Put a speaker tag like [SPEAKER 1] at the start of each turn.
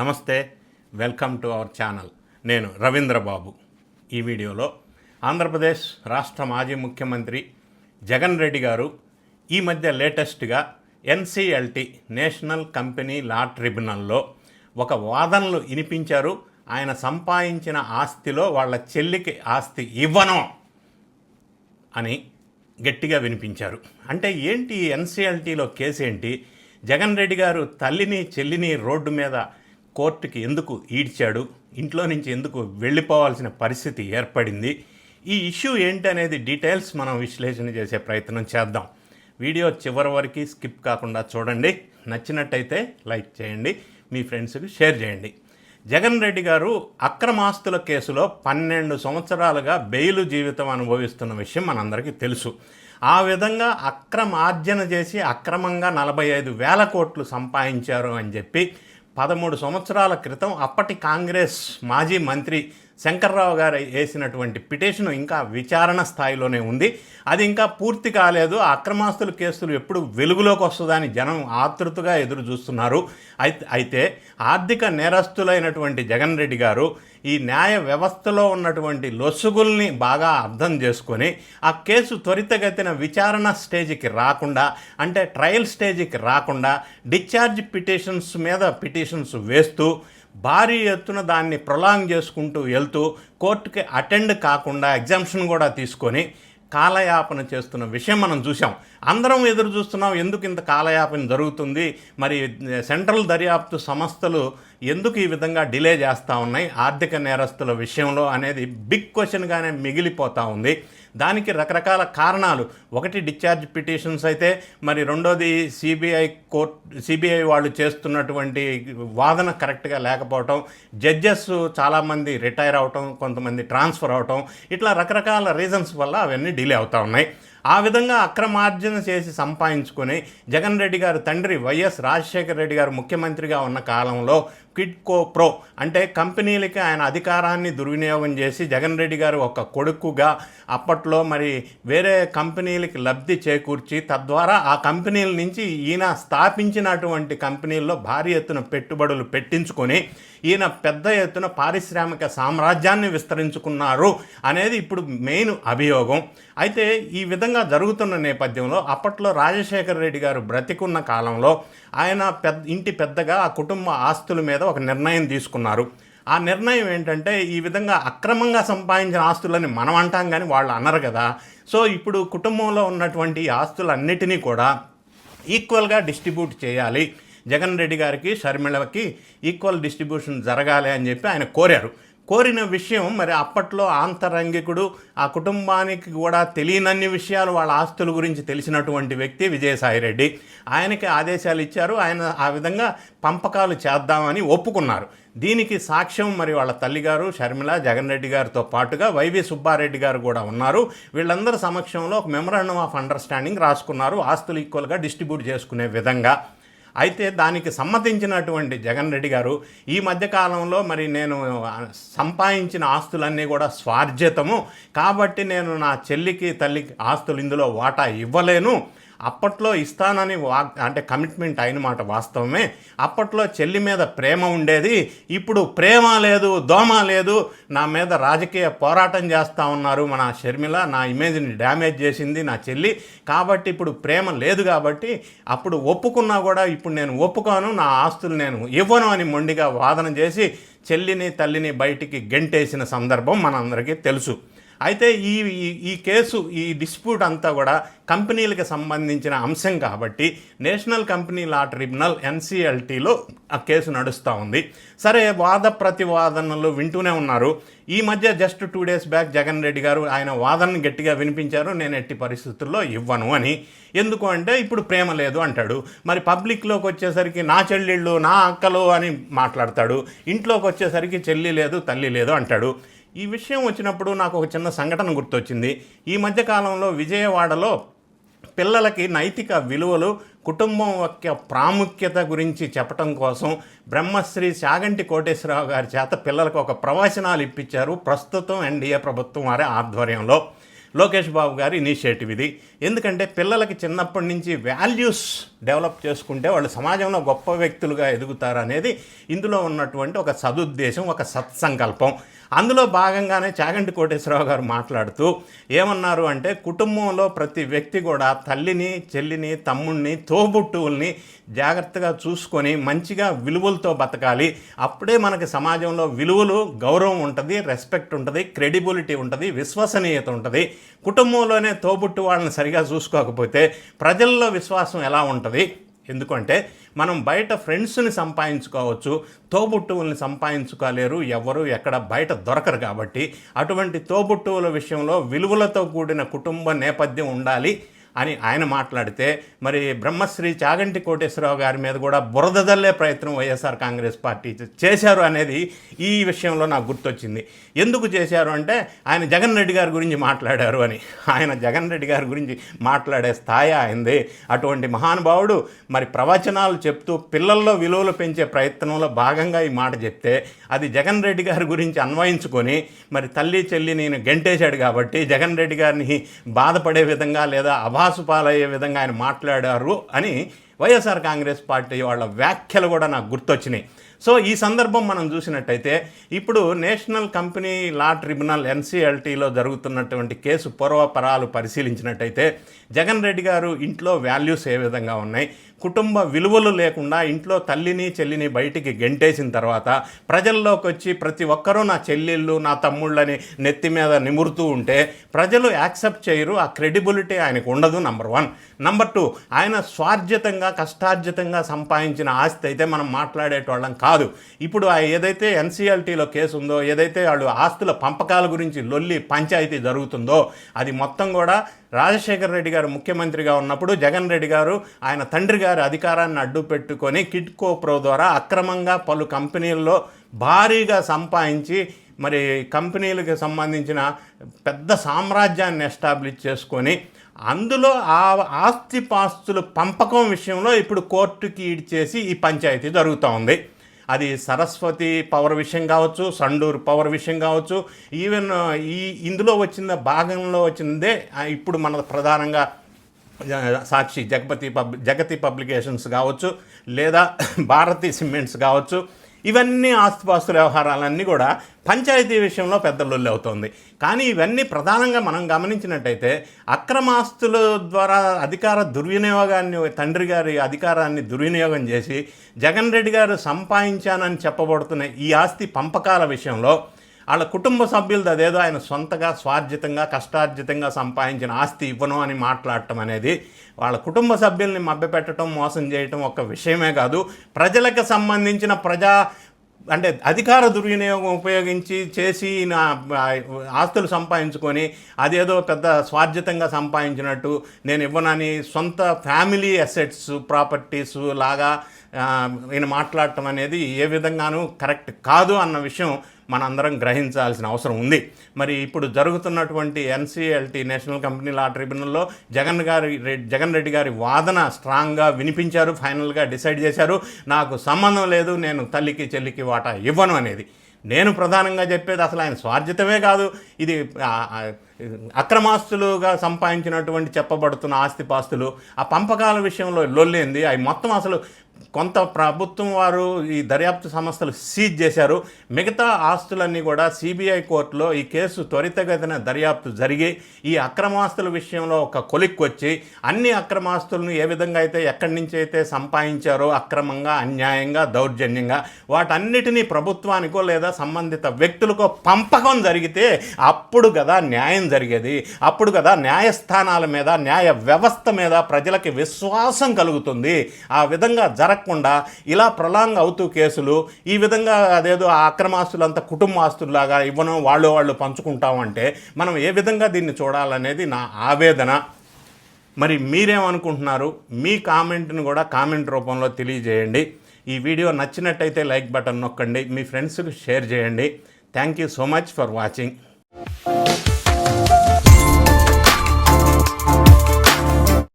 [SPEAKER 1] నమస్తే welcome to our channel. నేను రవీంద్ర బాబు. ఈ వీడియోలో ఆంధ్రప్రదేశ్ రాష్ట్ర మాజీ ముఖ్యమంత్రి జగన్ రెడ్డి గారు ఈ మధ్య లేటెస్ట్గా ఎన్సిఎల్టి నేషనల్ కంపెనీ లా ట్రిబ్యునల్లో ఒక వాదనలు వినిపించారు. ఆయన సంపాదించిన ఆస్తిలో వాళ్ళ చెల్లికి ఆస్తి ఇవ్వను అని గట్టిగా వినిపించారు. అంటే ఏంటి ఎన్సిఎల్టీలో కేసు ఏంటి జగన్ రెడ్డి గారు తల్లిని చెల్లిని రోడ్డు మీద కోర్టుకి ఎందుకు ఈడ్చాడు? ఇంట్లో నుంచి ఎందుకు వెళ్ళిపోవాల్సిన పరిస్థితి ఏర్పడింది? ఈ ఇష్యూ ఏంటి అనేది డీటెయిల్స్ మనం విశ్లేషణ చేసే ప్రయత్నం చేద్దాం. వీడియో చివరి వరకు స్కిప్ కాకుండా చూడండి. నచ్చినట్టయితే లైక్ చేయండి. మీ ఫ్రెండ్స్కి షేర్ చేయండి. జగన్ రెడ్డి గారు అక్రమాస్తుల కేసులో పన్నెండు సంవత్సరాలుగా బెయిలు జీవితం అనుభవిస్తున్న విషయం మనందరికీ తెలుసు. ఆ విధంగా అక్రమార్జన చేసి అక్రమంగా నలభై ఐదు వేల కోట్లు సంపాదించారు అని చెప్పి పదమూడు సంవత్సరాల క్రితం అప్పటి కాంగ్రెస్ మాజీ మంత్రి శంకర్రావు గారు వేసినటువంటి పిటిషన్ ఇంకా విచారణ స్థాయిలోనే ఉంది. అది ఇంకా పూర్తి కాలేదు. అక్రమాస్తుల కేసులు ఎప్పుడు వెలుగులోకి వస్తుందని జనం ఆతృతగా ఎదురు చూస్తున్నారు. అయితే అయితే ఆర్థిక నేరస్తులైనటువంటి జగన్ రెడ్డి గారు ఈ న్యాయ వ్యవస్థలో ఉన్నటువంటి లొసుగుల్ని బాగా అర్థం చేసుకొని ఆ కేసు త్వరితగతిన విచారణ స్టేజ్కి రాకుండా అంటే ట్రయల్ స్టేజ్కి రాకుండా డిశ్చార్జ్ పిటిషన్స్ మీద పిటిషన్స్ వేస్తూ భారీ ఎత్తున దాన్ని ప్రొలాంగ్ చేసుకుంటూ వెళ్తూ కోర్టుకి అటెండ్ కాకుండా ఎగ్జామ్షన్ కూడా తీసుకొని కాలయాపన చేస్తున్న విషయం మనం చూసాం అందరం ఎదురు చూస్తున్నాం ఎందుకు ఇంత కాలయాపన జరుగుతుంది? మరి సెంట్రల్ దర్యాప్తు సంస్థలు ఎందుకు ఈ విధంగా డిలే చేస్తూ ఉన్నాయి? ఆర్థిక నేరస్తుల విషయంలో అనేది బిగ్ క్వశ్చన్గానే మిగిలిపోతూ ఉంది. దానికి రకరకాల కారణాలు. ఒకటి డిశ్చార్జ్ పిటిషన్స్ అయితే మరి రెండోది సిబిఐ కోర్ట్ సిబిఐ వాళ్ళు చేస్తున్నటువంటి వాదన కరెక్ట్గా లేకపోవటం జడ్జెస్ చాలామంది రిటైర్ అవటం కొంతమంది ట్రాన్స్ఫర్ అవటం ఇట్లా రకరకాల రీజన్స్ వల్ల అవన్నీ డిలే అవుతూ ఉన్నాయి. ఆ విధంగా అక్రమార్జన చేసి సంపాదించుకొని జగన్ రెడ్డి గారు తండ్రి వైఎస్ రాజశేఖర రెడ్డి గారు ముఖ్యమంత్రిగా ఉన్న కాలంలో క్విట్కో ప్రో అంటే కంపెనీలకి ఆయన అధికారాన్ని దుర్వినియోగం చేసి జగన్ రెడ్డి గారు ఒక కొడుకుగా అప్పట్లో మరి వేరే కంపెనీలకి లబ్ధి చేకూర్చి తద్వారా ఆ కంపెనీల నుంచి ఈయన స్థాపించినటువంటి కంపెనీల్లో భారీ ఎత్తున పెట్టుబడులు పెట్టించుకొని ఈయన పెద్ద ఎత్తున పారిశ్రామిక సామ్రాజ్యాన్ని విస్తరించుకున్నారు అనేది ఇప్పుడు మెయిన్ అభియోగం. అయితే ఈ విధంగా జరుగుతున్న నేపథ్యంలో అప్పట్లో రాజశేఖర రెడ్డి గారు బ్రతికున్న కాలంలో ఆయన పెద్ద ఇంటి పెద్దగా ఆ కుటుంబ ఆస్తుల మీద ఒక నిర్ణయం తీసుకున్నారు. ఆ నిర్ణయం ఏంటంటే ఈ విధంగా అక్రమంగా సంపాదించిన ఆస్తులని మనం అంటాం కానీ వాళ్ళు అనరు కదా. సో ఇప్పుడు కుటుంబంలో ఉన్నటువంటి ఆస్తులన్నిటినీ కూడా ఈక్వల్గా డిస్ట్రిబ్యూట్ చేయాలి. జగన్ రెడ్డి గారికి షర్మిళకి ఈక్వల్ డిస్ట్రిబ్యూషన్ జరగాలి అని చెప్పి ఆయన కోరారు. కోరిన విషయం మరి అప్పట్లో ఆంతరంగికుడు ఆ కుటుంబానికి కూడా తెలియనన్ని విషయాలు వాళ్ళ ఆస్తుల గురించి తెలిసినటువంటి వ్యక్తి విజయసాయిరెడ్డి ఆయనకి ఆదేశాలు ఇచ్చారు. ఆయన ఆ విధంగా పంపకాలు చేద్దామని ఒప్పుకున్నారు. దీనికి సాక్ష్యం మరి వాళ్ళ తల్లిగారు షర్మిల జగన్ రెడ్డి గారితో పాటుగా వైవి సుబ్బారెడ్డి గారు కూడా ఉన్నారు. వీళ్ళందరి సమక్షంలో ఒక మెమరాండం ఆఫ్ అండర్స్టాండింగ్ రాసుకున్నారు. ఆస్తులు ఈక్వల్గా డిస్ట్రిబ్యూట్ చేసుకునే విధంగా. అయితే దానికి సమ్మతించినటువంటి జగన్ రెడ్డి గారు ఈ మధ్యకాలంలో మరి నేను సంపాదించిన ఆస్తులన్నీ కూడా స్వార్జితము. కాబట్టి నేను నా చెల్లికి తల్లికి ఆస్తులు ఇందులో వాటా ఇవ్వలేను. అప్పట్లో ఇస్తానని వా అంటే కమిట్మెంట్ అయిన మాట వాస్తవమే. అప్పట్లో చెల్లి మీద ప్రేమ ఉండేది. ఇప్పుడు ప్రేమ లేదు దోమ లేదు. నా మీద రాజకీయ పోరాటం చేస్తూ ఉన్నారు మన షర్మిల. నా ఇమేజ్ని డ్యామేజ్ చేసింది నా చెల్లి. కాబట్టి ఇప్పుడు ప్రేమ లేదు కాబట్టి అప్పుడు ఒప్పుకున్నా కూడా ఇప్పుడు నేను ఒప్పుకోను నా ఆస్తులు నేను ఇవ్వను అని మొండిగా వాదన చేసి చెల్లిని తల్లిని బయటికి గెంటేసిన సందర్భం మనందరికీ తెలుసు. అయితే ఈ ఈ- ఈ కేసు ఈ డిస్ప్యూట్ అంతా కూడా కంపెనీలకు సంబంధించిన అంశం కాబట్టి నేషనల్ కంపెనీ లా ట్రిబ్యునల్ ఎన్సిఎల్టీలో ఆ కేసు నడుస్తూ ఉంది. సరే వాద ప్రతివాదనలు వింటూనే ఉన్నారు. ఈ మధ్య just two days back Jagan Reddy garu ఆయన వాదనను గట్టిగా వినిపించారు నేను ఎట్టి పరిస్థితుల్లో ఇవ్వను అని. ఎందుకు అంటే ఇప్పుడు ప్రేమ లేదు అంటాడు. మరి పబ్లిక్లోకి వచ్చేసరికి నా చెల్లెళ్ళు నా అక్కలు అని మాట్లాడతాడు. ఇంట్లోకి వచ్చేసరికి చెల్లి లేదు తల్లి లేదు అంటాడు. ఈ విషయం వచ్చినప్పుడు నాకు ఒక చిన్న సంఘటన గుర్తొచ్చింది. ఈ మధ్యకాలంలో విజయవాడలో పిల్లలకి నైతిక విలువలు కుటుంబం యొక్క ప్రాముఖ్యత గురించి చెప్పటం కోసం బ్రహ్మశ్రీ శాగంటి కోటేశ్వరరావు గారి చేత పిల్లలకు ఒక ప్రవచనాలు ఇప్పించారు ప్రస్తుతం ఎన్డీఏ ప్రభుత్వం వారి ఆధ్వర్యంలో. లోకేష్ బాబు గారి ఇనిషియేటివ్ ఇది. ఎందుకంటే పిల్లలకి చిన్నప్పటి నుంచి వాల్యూస్ డెవలప్ చేసుకుంటే వాళ్ళు సమాజంలో గొప్ప వ్యక్తులుగా ఎదుగుతారు అనేది ఇందులో ఉన్నటువంటి ఒక సదుద్దేశం ఒక సత్సంకల్పం. అందులో భాగంగానే చాగంటి కోటేశ్వరరావు గారు మాట్లాడుతూ ఏమన్నారు అంటే కుటుంబంలో ప్రతి వ్యక్తి కూడా తల్లిని చెల్లిని తమ్ముడిని తోబుట్టువుల్ని జాగ్రత్తగా చూసుకొని మంచిగా విలువలతో బతకాలి. అప్పుడే మనకి సమాజంలో విలువలు గౌరవం ఉంటుంది రెస్పెక్ట్ ఉంటుంది క్రెడిబిలిటీ ఉంటుంది విశ్వసనీయత ఉంటుంది. కుటుంబంలోనే తోబుట్టు వాళ్ళని సరిగా చూసుకోకపోతే ప్రజల్లో విశ్వాసం ఎలా ఉంటుంది? ఎందుకంటే మనం బయట ఫ్రెండ్స్ని సంపాదించుకోవచ్చు తోబుట్టువుల్ని సంపాదించుకోలేరు ఎవరు ఎక్కడ బయట దొరకరు కాబట్టి అటువంటి తోబుట్టువుల విషయంలో విలువలతో కూడిన కుటుంబ నేపథ్యం ఉండాలి. అని ఆయన మాట్లాడితే మరి బ్రహ్మశ్రీ చాగంటి కోటేశ్వరరావు గారి మీద కూడా బురదదల్లే ప్రయత్నం వైఎస్ఆర్ కాంగ్రెస్ పార్టీ చేశారు అనేది ఈ విషయంలో నాకు గుర్తొచ్చింది. ఎందుకు చేశారు అంటే ఆయన జగన్ రెడ్డి గారి గురించి మాట్లాడారు అని. ఆయన జగన్ రెడ్డి గారి గురించి మాట్లాడే స్థాయి ఆయనది. అటువంటి మహానుభావుడు మరి ప్రవచనాలు చెప్తూ పిల్లల్లో విలువలు పెంచే ప్రయత్నంలో భాగంగా ఈ మాట చెప్తే అది జగన్ రెడ్డి గారి గురించి అన్వయించుకొని మరి తల్లి చెల్లి నేను గెంటేశాడు కాబట్టి జగన్ రెడ్డి గారిని బాధపడే విధంగా లేదా అభాసు పాలయ్యే విధంగా ఆయన మాట్లాడారు అని వైఎస్ఆర్ కాంగ్రెస్ పార్టీ వాళ్ళ వ్యాఖ్యలు కూడా నాకు గుర్తొచ్చినాయి. సో ఈ సందర్భం మనం చూసినట్టయితే ఇప్పుడు నేషనల్ కంపెనీ లా ట్రిబ్యునల్ ఎన్సీఎల్టీలో జరుగుతున్నటువంటి కేసు పూర్వపరాలు పరిశీలించినట్టయితే జగన్ రెడ్డి గారు ఇంట్లో వాల్యూస్ ఏ విధంగా ఉన్నాయి? కుటుంబ విలువలు లేకుండా ఇంట్లో తల్లిని చెల్లిని బయటికి గెంటేసిన తర్వాత ప్రజల్లోకి వచ్చి ప్రతి ఒక్కరూ నా చెల్లెళ్ళు నా తమ్ముళ్ళని నెత్తి మీద నిమురుతూ ఉంటే ప్రజలు యాక్సెప్ట్ చేయరు ఆ క్రెడిబిలిటీ ఆయనకు ఉండదు నంబర్ వన్. నంబర్ టూ ఆయన స్వార్జితంగా కష్టార్జితంగా సంపాదించిన ఆస్తి అయితే మనం మాట్లాడేటోళ్ళం కాదు. ఇప్పుడు ఆ ఏదైతే ఎన్సీఎల్టీలో కేసు ఉందో ఏదైతే వాళ్ళు ఆస్తుల పంపకాల గురించి లొల్లి పంచాయతీ జరుగుతుందో అది మొత్తం కూడా రాజశేఖర రెడ్డి గారు ముఖ్యమంత్రిగా ఉన్నప్పుడు జగన్ రెడ్డి గారు ఆయన తండ్రి గారి అధికారాన్ని అడ్డు పెట్టుకొని కిట్కో ప్రో ద్వారా అక్రమంగా పలు కంపెనీల్లో భారీగా సంపాదించి మరి కంపెనీలకు సంబంధించిన పెద్ద సామ్రాజ్యాన్ని ఎస్టాబ్లిష్ చేసుకొని అందులో ఆ ఆస్తిపాస్తులు పంపకం విషయంలో ఇప్పుడు కోర్టుకి ఈడ్చేసి ఈ పంచాయతీ జరుగుతూ ఉంది. అది సరస్వతి పవర్ విషయం కావచ్చు సండూరు పవర్ విషయం కావచ్చు ఈవెన్ ఈ ఇందులో వచ్చిన భాగంలో వచ్చిందే ఇప్పుడు మన ప్రధానంగా సాక్షి జగపతి పబ్ జగతి పబ్లికేషన్స్ కావచ్చు లేదా భారతీ సిమెంట్స్ కావచ్చు ఇవన్నీ ఆస్తిపాస్తుల వ్యవహారాలన్నీ కూడా పంచాయతీ విషయంలో పెద్ద లొల్లి అవుతుంది. కానీ ఇవన్నీ ప్రధానంగా మనం గమనించినట్టయితే అక్రమాస్తుల ద్వారా అధికార దుర్వినియోగాన్ని తండ్రి గారి అధికారాన్ని దుర్వినియోగం చేసి జగన్ రెడ్డి గారు సంపాదించానని చెప్పబడుతున్న ఈ ఆస్తి పంపకాల విషయంలో వాళ్ళ కుటుంబ సభ్యులది అదేదో ఆయన సొంతగా స్వార్జితంగా కష్టార్జితంగా సంపాదించిన ఆస్తి ఇవ్వను అని మాట్లాడటం అనేది వాళ్ళ కుటుంబ సభ్యుల్ని మభ్యపెట్టడం మోసం చేయటం ఒక విషయమే కాదు. ప్రజలకు సంబంధించిన ప్రజా అంటే అధికార దుర్వినియోగం ఉపయోగించి చేసి నా ఆస్తులు సంపాదించుకొని అదేదో పెద్ద స్వార్జితంగా సంపాదించినట్టు నేను ఇవ్వనని సొంత ఫ్యామిలీ అసెట్స్ ప్రాపర్టీస్ లాగా ఆ, ఈయన మాట్లాడటం అనేది ఏ విధంగానూ కరెక్ట్ కాదు అన్న విషయం మనందరం గ్రహించాల్సిన అవసరం ఉంది. మరి ఇప్పుడు జరుగుతున్నటువంటి ఎన్సీఎల్టీ నేషనల్ కంపెనీ లా ట్రిబ్యునల్లో జగన్ గారి జగన్ రెడ్డి గారి వాదన స్ట్రాంగ్గా వినిపించారు ఫైనల్గా డిసైడ్ చేశారు. నాకు సంబంధం లేదు నేను తల్లికి చెల్లికి వాటా ఇవ్వను అనేది. నేను ప్రధానంగా చెప్పేది అసలు ఆయన స్వార్జితమే కాదు. ఇది అక్రమాస్తులుగా సంపాదించినటువంటి చెప్పబడుతున్న ఆస్తిపాస్తులు ఆ పంపకాల విషయంలో లొల్లేంది. అవి మొత్తం అసలు కొంత ప్రభుత్వం వారు ఈ దర్యాప్తు సంస్థలు సీజ్ చేశారు. మిగతా ఆస్తులన్నీ కూడా సిబిఐ కోర్టులో ఈ కేసు త్వరితగతిన దర్యాప్తు జరిగి ఈ అక్రమాస్తుల విషయంలో ఒక కొలిక్కి వచ్చి అన్ని అక్రమాస్తులను ఏ విధంగా అయితే ఎక్కడి నుంచి అయితే సంపాదించారో అక్రమంగా అన్యాయంగా దౌర్జన్యంగా వాటన్నిటినీ ప్రభుత్వానికో లేదా సంబంధిత వ్యక్తులకో పంపకం జరిగితే అప్పుడు కదా న్యాయం జరిగేది. అప్పుడు కదా న్యాయస్థానాల మీద న్యాయ వ్యవస్థ మీద ప్రజలకి విశ్వాసం కలుగుతుంది. ఆ విధంగా జరగకుండా ఇలా ప్రొలాంగ్ అవుతూ కేసులు ఈ విధంగా అదేదో ఆ అక్రమాస్తులంతా కుటుంబ ఆస్తుల్లాగా ఇవ్వను వాళ్ళు వాళ్ళు పంచుకుంటామంటే మనం ఏ విధంగా దీన్ని చూడాలనేది నా ఆవేదన. మరి మీరేమనుకుంటున్నారు? మీ కామెంట్ని కూడా కామెంట్ రూపంలో తెలియజేయండి. ఈ వీడియో నచ్చినట్టయితే లైక్ బటన్ నొక్కండి. మీ ఫ్రెండ్స్కి షేర్ చేయండి. Thank you so much for watching.